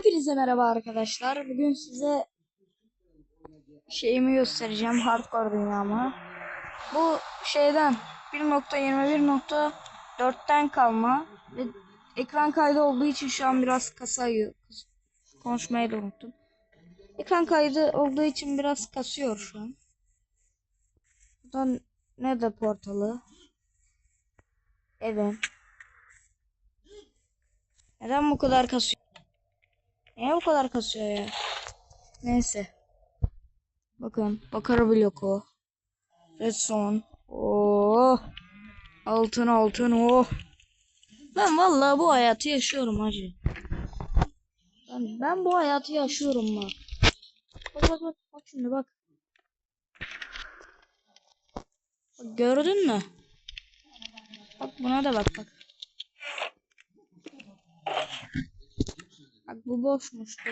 Hepinize merhaba arkadaşlar. Bugün size şeyimi göstereceğim. Hardcore dünyamı. Bu şeyden 1.21.4'ten kalma ve ekran kaydı olduğu için şu an biraz kasıyor. Konuşmayı da unuttum. Ekran kaydı olduğu için biraz kasıyor şu an. Buradan ne de portalı. Evet. Neden bu kadar kasıyor? Niye bu kadar kasıyor ya? Neyse. Bakın. Bakara bloku. Redstone. Oh. Altın altın oh. Ben vallahi bu hayatı yaşıyorum hacı. Ben, ben bu hayatı yaşıyorum bak. Bak bak bak. Bak şimdi bak. Bak gördün mü? Bak buna da bak bak. Bu boşmuştu.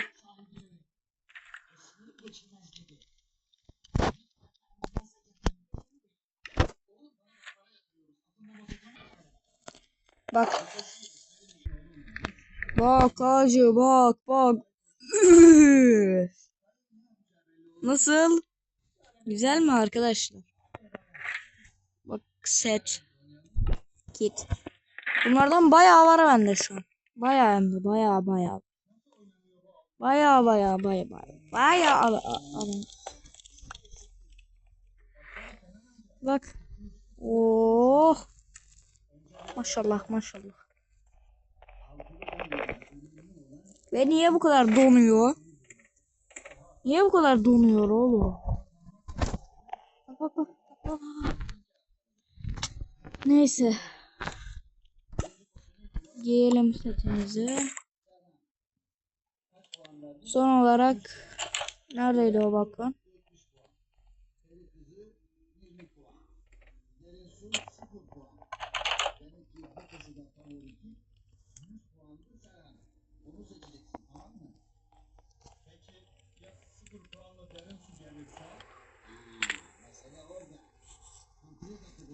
Bak. Bak acı bak bak. Nasıl? Güzel mi arkadaşlar? Bak set. Kit. Bunlardan bayağı var bende şu an. Bayağı hem de bayağı bayağı. Bayağı bayağı bayağı bayağı. Bayağı al al. Bak. Oh. Maşallah maşallah. Ve niye bu kadar donuyor? Niye bu kadar donuyor oğlum? Neyse. Giyelim setimizi. Son olarak neredeydi o bakın?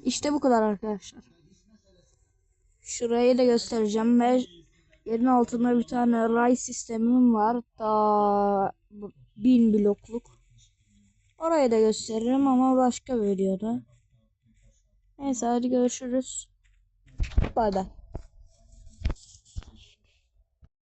İşte bu kadar arkadaşlar. Şurayı da göstereceğim ve yerin altında bir tane ray sistemim var. Ta bin blokluk. Orayı da gösteririm ama başka bir videoda. Neyse hadi görüşürüz. Bay bay.